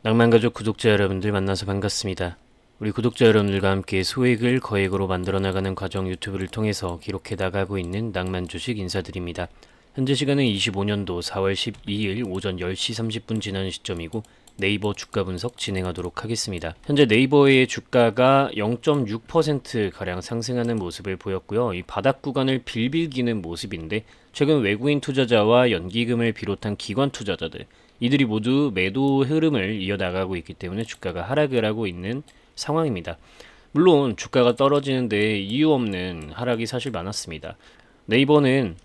낭만가족 구독자 여러분들 만나서 반갑습니다. 우리 구독자 여러분들과 함께 소액을 거액으로 만들어 나가는 과정 유튜브를 통해서 기록해 나가고 있는 낭만 주식 인사드립니다. 현재 시간은 25년도 4월 12일 오전 10시 30분 지나는 시점이고 네이버 주가 분석 진행하도록 하겠습니다. 현재 네이버의 주가가 0.6% 가량 상승하는 모습을 보였고요. 이 바닥 구간을 빌빌 기는 모습인데 최근 외국인 투자자와 연기금을 비롯한 기관 투자자들 이들이 모두 매도 흐름을 이어나가고 있기 때문에 주가가 하락을 하고 있는 상황입니다. 물론 주가가 떨어지는데 이유 없는 하락이 사실 많았습니다. 네이버는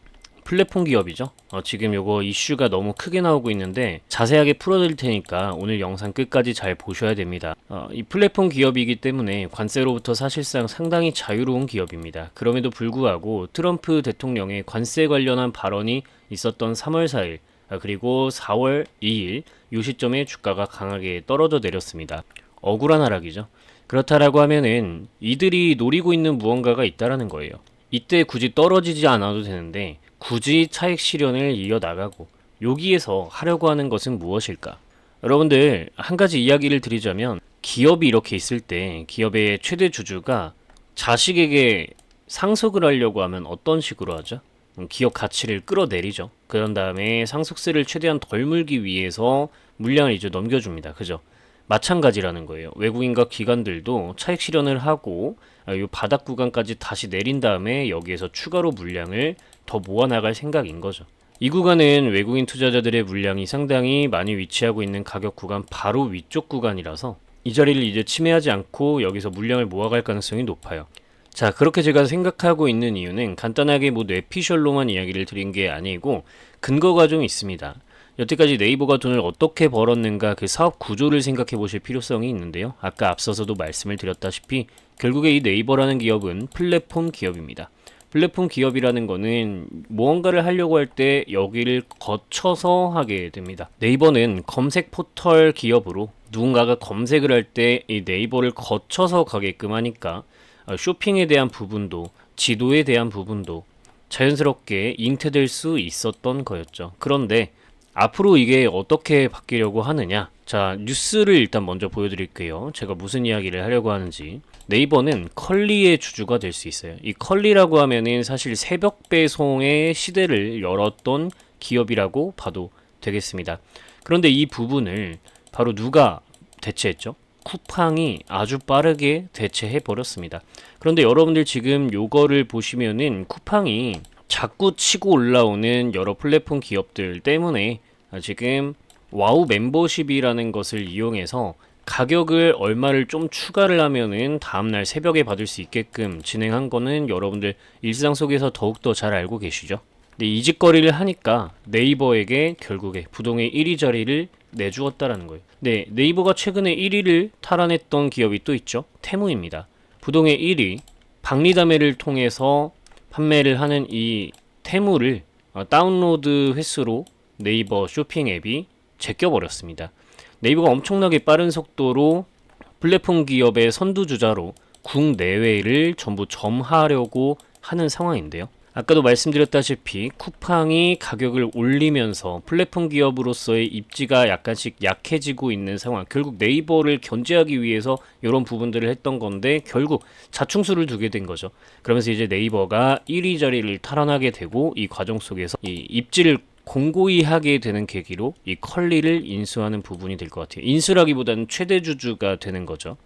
플랫폼 기업이죠. 어, 지금 요거 이슈가 너무 크게 나오고 있는데 자세하게 풀어드릴 테니까 오늘 영상 끝까지 잘 보셔야 됩니다. 어, 이 플랫폼 기업이기 때문에 관세로부터 사실상 상당히 자유로운 기업입니다. 그럼에도 불구하고 트럼프 대통령의 관세 관련한 발언이 있었던 3월 4일 아, 그리고 4월 2일 이 시점에 주가가 강하게 떨어져 내렸습니다. 억울한 하락이죠. 그렇다라고 하면은 이들이 노리고 있는 무언가가 있다라는 거예요. 이때 굳이 떨어지지 않아도 되는데 굳이 차익 실현을 이어나가고 여기에서 하려고 하는 것은 무엇일까? 여러분들 한 가지 이야기를 드리자면 기업이 이렇게 있을 때 기업의 최대 주주가 자식에게 상속을 하려고 하면 어떤 식으로 하죠? 음, 기업 가치를 끌어내리죠. 그런 다음에 상속세를 최대한 덜 물기 위해서 물량을 이제 넘겨줍니다. 그죠? 마찬가지라는 거예요. 외국인과 기관들도 차익 실현을 하고 아, 이 바닥 구간까지 다시 내린 다음에 여기에서 추가로 물량을 더 모아나갈 생각인 거죠. 이 구간은 외국인 투자자들의 물량이 상당히 많이 위치하고 있는 가격 구간 바로 위쪽 구간이라서 이 자리를 이제 침해하지 않고 여기서 물량을 모아갈 가능성이 높아요. 자, 그렇게 제가 생각하고 있는 이유는 간단하게 뭐 뇌피셜로만 이야기를 드린 게 아니고 근거가 좀 있습니다. 여태까지 네이버가 돈을 어떻게 벌었는가 그 사업 구조를 생각해 보실 필요성이 있는데요. 아까 앞서서도 말씀을 드렸다시피 결국에 이 네이버라는 기업은 플랫폼 기업입니다. 플랫폼 기업이라는 거는 무언가를 하려고 할 때 여기를 거쳐서 하게 됩니다. 네이버는 검색 포털 기업으로 누군가가 검색을 할 때 이 네이버를 거쳐서 가게끔 하니까 어, 쇼핑에 대한 부분도 지도에 대한 부분도 자연스럽게 잉태될 수 있었던 거였죠. 그런데 앞으로 이게 어떻게 바뀌려고 하느냐? 자, 뉴스를 일단 먼저 보여드릴게요. 제가 무슨 이야기를 하려고 하는지. 네이버는 컬리의 주주가 될 수 있어요. 이 컬리라고 하면은 사실 새벽 배송의 시대를 열었던 기업이라고 봐도 되겠습니다. 그런데 이 부분을 바로 누가 대체했죠? 쿠팡이 아주 빠르게 대체해 버렸습니다. 그런데 여러분들 지금 요거를 보시면은 쿠팡이 자꾸 치고 올라오는 여러 플랫폼 기업들 때문에 지금 와우 멤버십이라는 것을 이용해서 가격을 얼마를 좀 추가를 하면은 다음날 새벽에 받을 수 있게끔 진행한 거는 여러분들 일상 속에서 더욱더 잘 알고 계시죠? 근데 이 짓거리를 하니까 네이버에게 결국에 부동의 1위 자리를 내주었다라는 거예요. 네, 네이버가 최근에 1위를 탈환했던 기업이 또 있죠. 테무입니다. 부동의 1위 박리담회를 통해서 판매를 하는 이 테무를 어, 다운로드 횟수로 네이버 쇼핑 앱이 제껴버렸습니다. 네이버가 엄청나게 빠른 속도로 플랫폼 기업의 선두주자로 국내외를 전부 점하려고 하는 상황인데요. 아까도 말씀드렸다시피 쿠팡이 가격을 올리면서 플랫폼 기업으로서의 입지가 약간씩 약해지고 있는 상황. 결국 네이버를 견제하기 위해서 이런 부분들을 했던 건데 결국 자충수를 두게 된 거죠. 그러면서 이제 네이버가 1위 자리를 탈환하게 되고 이 과정 속에서 이 입지를 공고히 하게 되는 계기로 이 컬리를 인수하는 부분이 될 것 같아요. 인수라기보다는 최대 주주가 되는 거죠.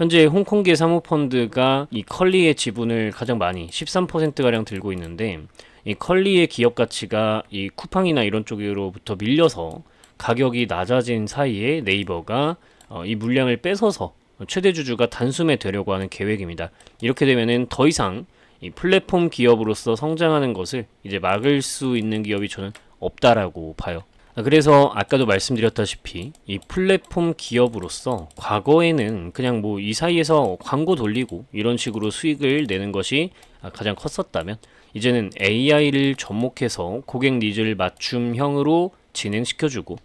현재 홍콩계 사모펀드가 이 컬리의 지분을 가장 많이 13%가량 들고 있는데 이 컬리의 기업 가치가 이 쿠팡이나 이런 쪽으로부터 밀려서 가격이 낮아진 사이에 네이버가 어, 이 물량을 뺏어서 최대 주주가 단숨에 되려고 하는 계획입니다. 이렇게 되면은 더 이상 이 플랫폼 기업으로서 성장하는 것을 이제 막을 수 있는 기업이 저는 없다라고 봐요. 그래서 아까도 말씀드렸다시피 이 플랫폼 기업으로서 과거에는 그냥 뭐 이 사이에서 광고 돌리고 이런 식으로 수익을 내는 것이 가장 컸었다면 이제는 AI를 접목해서 고객 니즈를 맞춤형으로 진행시켜주고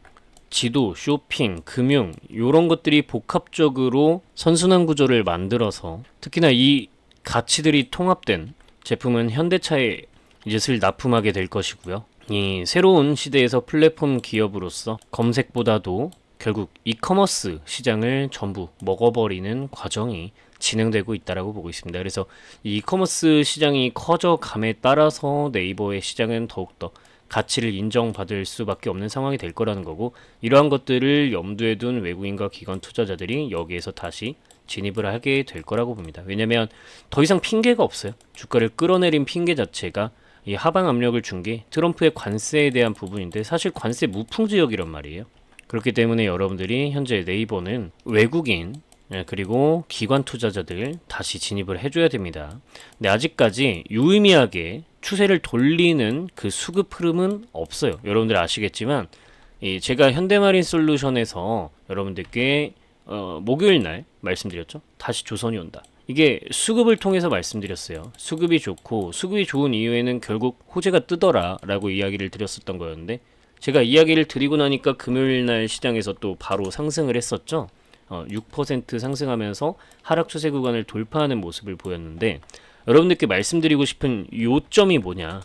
지도, 쇼핑, 금융 이런 것들이 복합적으로 선순환 구조를 만들어서 특히나 이 가치들이 통합된 제품은 현대차에 이제 슬 납품하게 될 것이고요. 이 새로운 시대에서 플랫폼 기업으로서 검색보다도 결국 이커머스 시장을 전부 먹어버리는 과정이 진행되고 있다라고 보고 있습니다. 그래서 이 이커머스 시장이 커져감에 따라서 네이버의 시장은 더욱더 가치를 인정받을 수밖에 없는 상황이 될 거라는 거고 이러한 것들을 염두에 둔 외국인과 기관 투자자들이 여기에서 다시 진입을 하게 될 거라고 봅니다. 왜냐하면 더 이상 핑계가 없어요. 주가를 끌어내린 핑계 자체가 이 하방 압력을 준 게 트럼프의 관세에 대한 부분인데 사실 관세 무풍 지역이란 말이에요. 그렇기 때문에 여러분들이 현재 네이버는 외국인 예, 그리고 기관 투자자들 다시 진입을 해줘야 됩니다. 근데 아직까지 유의미하게 추세를 돌리는 그 수급 흐름은 없어요. 여러분들 아시겠지만 이 제가 현대마린 솔루션에서 여러분들께 어, 목요일 날 말씀드렸죠. 다시 조선이 온다. 이게 수급을 통해서 말씀드렸어요. 수급이 좋고 수급이 좋은 이유에는 결국 호재가 뜨더라라고 이야기를 드렸었던 거였는데 제가 이야기를 드리고 나니까 금요일 날 시장에서 또 바로 상승을 했었죠. 어, 6% 상승하면서 하락 추세 구간을 돌파하는 모습을 보였는데 여러분들께 말씀드리고 싶은 요점이 뭐냐?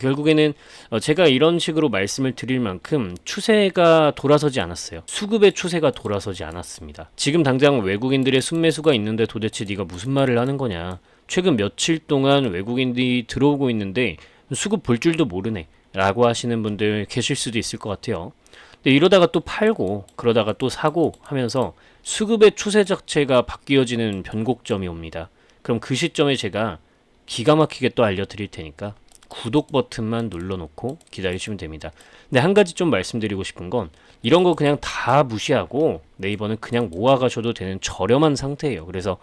결국에는 어, 제가 이런 식으로 말씀을 드릴 만큼 추세가 돌아서지 않았어요. 수급의 추세가 돌아서지 않았습니다. 지금 당장 외국인들의 순매수가 있는데 도대체 네가 무슨 말을 하는 거냐? 최근 며칠 동안 외국인들이 들어오고 있는데 수급 볼 줄도 모르네. 라고 하시는 분들 계실 수도 있을 것 같아요. 근데 이러다가 또 팔고 그러다가 또 사고 하면서 수급의 추세 자체가 바뀌어지는 변곡점이 옵니다. 그럼 그 시점에 제가 기가 막히게 또 알려드릴 테니까 구독 버튼만 눌러놓고 기다리시면 됩니다. 근데 한 가지 좀 말씀드리고 싶은 건 이런 거 그냥 다 무시하고 네이버는 그냥 모아가셔도 되는 저렴한 상태예요. 그래서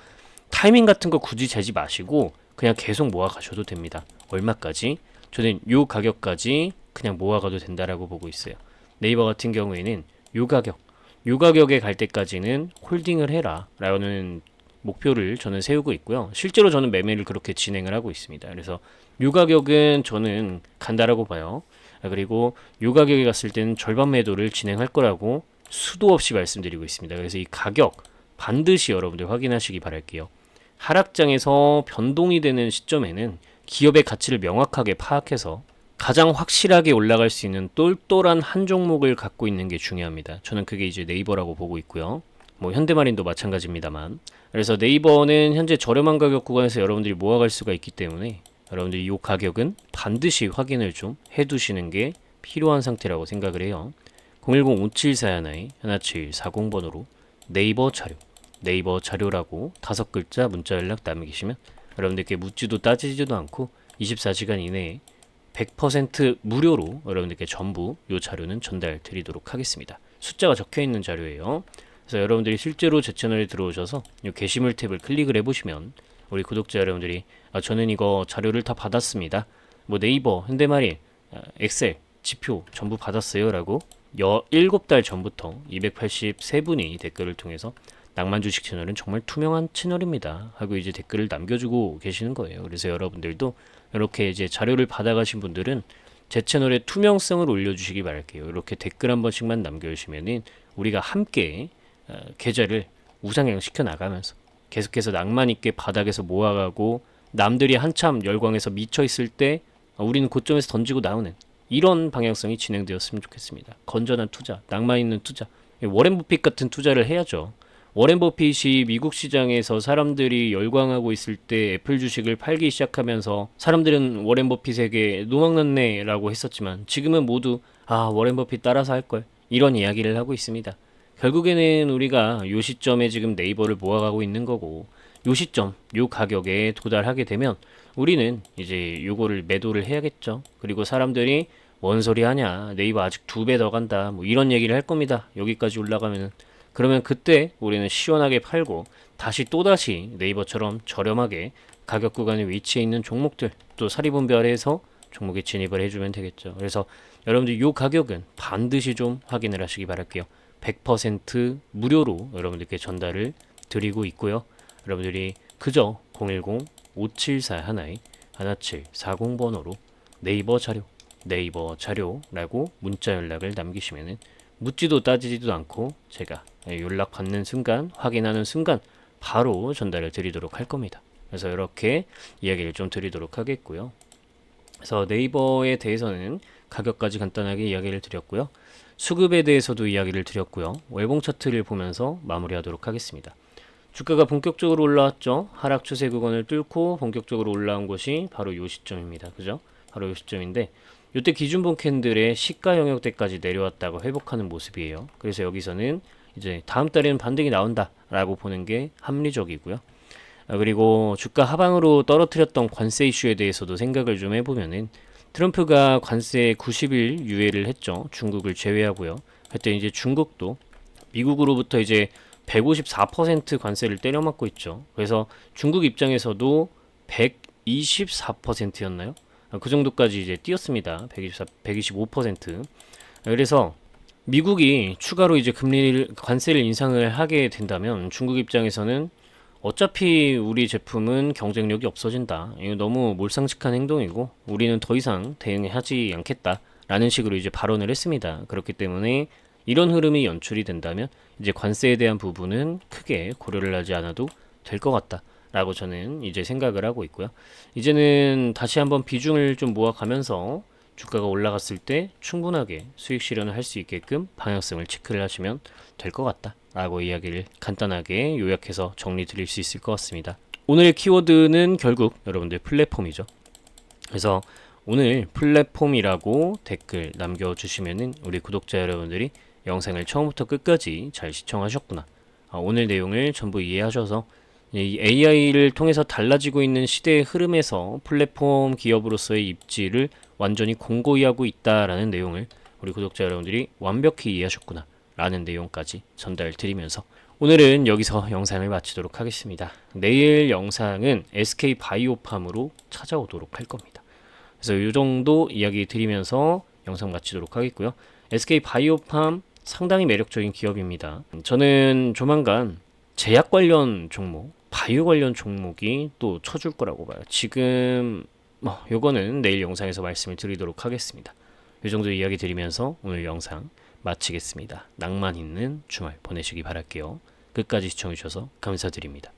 타이밍 같은 거 굳이 재지 마시고 그냥 계속 모아가셔도 됩니다. 얼마까지? 저는 요 가격까지 그냥 모아가도 된다라고 보고 있어요. 네이버 같은 경우에는 요 가격, 요 가격에 갈 때까지는 홀딩을 해라 라는 목표를 저는 세우고 있고요. 실제로 저는 매매를 그렇게 진행을 하고 있습니다. 그래서 요 가격은 저는 간다라고 봐요. 아, 그리고 요 가격에 갔을 때는 절반 매도를 진행할 거라고 수도 없이 말씀드리고 있습니다. 그래서 이 가격 반드시 여러분들 확인하시기 바랄게요. 하락장에서 변동이 되는 시점에는 기업의 가치를 명확하게 파악해서 가장 확실하게 올라갈 수 있는 똘똘한 한 종목을 갖고 있는 게 중요합니다. 저는 그게 이제 네이버라고 보고 있고요. 뭐 현대마린도 마찬가지입니다만. 그래서 네이버는 현재 저렴한 가격 구간에서 여러분들이 모아갈 수가 있기 때문에 여러분들이 이 가격은 반드시 확인을 좀 해두시는 게 필요한 상태라고 생각을 해요. 010-5741-1740번으로 네이버 자료, 네이버 자료라고 다섯 글자 문자 연락 남기시면 여러분들께 묻지도 따지지도 않고 24시간 이내에 100% 무료로 여러분들께 전부 이 자료는 전달 드리도록 하겠습니다. 숫자가 적혀 있는 자료예요. 그래서 여러분들이 실제로 제 채널에 들어오셔서 이 게시물 탭을 클릭을 해보시면 우리 구독자 여러분들이 아, 저는 이거 자료를 다 받았습니다. 뭐 네이버, 현대마린, 아, 엑셀, 지표 전부 받았어요라고 17달 전부터 283분이 댓글을 통해서 낭만 주식 채널은 정말 투명한 채널입니다. 하고 이제 댓글을 남겨주고 계시는 거예요. 그래서 여러분들도 이렇게 이제 자료를 받아가신 분들은 제 채널에 투명성을 올려주시기 바랄게요. 이렇게 댓글 한 번씩만 남겨주시면은 우리가 함께 어, 계좌를 우상향 시켜 나가면서 계속해서 낭만 있게 바닥에서 모아가고 남들이 한참 열광해서 미쳐 있을 때 어, 우리는 고점에서 던지고 나오는 이런 방향성이 진행되었으면 좋겠습니다. 건전한 투자, 낭만 있는 투자, 워렌 버핏 같은 투자를 해야죠. 워렌 버핏이 미국 시장에서 사람들이 열광하고 있을 때 애플 주식을 팔기 시작하면서 사람들은 워렌 버핏에게 노망났네라고 했었지만 지금은 모두 아 워렌 버핏 따라서 할 걸 이런 이야기를 하고 있습니다. 결국에는 우리가 요 시점에 지금 네이버를 모아가고 있는 거고 요 시점 요 가격에 도달하게 되면 우리는 이제 요거를 매도를 해야겠죠. 그리고 사람들이 뭔 소리 하냐 네이버 아직 두 배 더 간다 뭐 이런 얘기를 할 겁니다. 여기까지 올라가면은 그러면 그때 우리는 시원하게 팔고 다시 또다시 네이버처럼 저렴하게 가격 구간에 위치해 있는 종목들 또 사리분별해서 종목에 진입을 해주면 되겠죠. 그래서 여러분들 이 가격은 반드시 좀 확인을 하시기 바랄게요. 100% 무료로 여러분들께 전달을 드리고 있고요. 여러분들이 그저 010-5741 1740 번호로 네이버 자료, 네이버 자료라고 문자 연락을 남기시면은 묻지도 따지지도 않고 제가 연락 받는 순간, 확인하는 순간 바로 전달을 드리도록 할 겁니다. 그래서 이렇게 이야기를 좀 드리도록 하겠고요. 그래서 네이버에 대해서는 가격까지 간단하게 이야기를 드렸고요. 수급에 대해서도 이야기를 드렸고요. 월봉 차트를 보면서 마무리하도록 하겠습니다. 주가가 본격적으로 올라왔죠. 하락 추세 구간을 뚫고 본격적으로 올라온 것이 바로 요 시점입니다. 그죠? 바로 요 시점인데 이때 기준봉 캔들의 시가 영역대까지 내려왔다가 회복하는 모습이에요. 그래서 여기서는 이제 다음 달에는 반등이 나온다라고 보는 게 합리적이고요. 아, 그리고 주가 하방으로 떨어뜨렸던 관세 이슈에 대해서도 생각을 좀 해보면은 트럼프가 관세 90일 유예를 했죠. 중국을 제외하고요. 그때 이제 중국도 미국으로부터 이제 154% 관세를 때려맞고 있죠. 그래서 중국 입장에서도 124%였나요? 그 정도까지 이제 뛰었습니다. 124, 125%. 그래서 미국이 추가로 이제 금리를 관세를 인상을 하게 된다면 중국 입장에서는 어차피 우리 제품은 경쟁력이 없어진다. 이거 너무 몰상식한 행동이고 우리는 더 이상 대응하지 않겠다 라는 식으로 이제 발언을 했습니다. 그렇기 때문에 이런 흐름이 연출이 된다면 이제 관세에 대한 부분은 크게 고려를 하지 않아도 될 것 같다 라고 저는 이제 생각을 하고 있고요. 이제는 다시 한번 비중을 좀 모아가면서 주가가 올라갔을 때 충분하게 수익 실현을 할 수 있게끔 방향성을 체크를 하시면 될 것 같다 라고 이야기를 간단하게 요약해서 정리 드릴 수 있을 것 같습니다. 오늘의 키워드는 결국 여러분들 플랫폼이죠. 그래서 오늘 플랫폼이라고 댓글 남겨주시면은 우리 구독자 여러분들이 영상을 처음부터 끝까지 잘 시청하셨구나. 아, 오늘 내용을 전부 이해하셔서 이 AI를 통해서 달라지고 있는 시대의 흐름에서 플랫폼 기업으로서의 입지를 완전히 공고히 하고 있다라는 내용을 우리 구독자 여러분들이 완벽히 이해하셨구나 라는 내용까지 전달 드리면서 오늘은 여기서 영상을 마치도록 하겠습니다. 내일 영상은 SK 바이오팜으로 찾아오도록 할 겁니다. 그래서 이 정도 이야기 드리면서 영상 마치도록 하겠고요. SK 바이오팜 상당히 매력적인 기업입니다. 저는 조만간 제약 관련 종목, 바이오 관련 종목이 또 쳐줄 거라고 봐요. 지금 뭐 요거는 내일 영상에서 말씀을 드리도록 하겠습니다. 이 정도 이야기 드리면서 오늘 영상 마치겠습니다. 낭만 있는 주말 보내시기 바랄게요. 끝까지 시청해 주셔서 감사드립니다.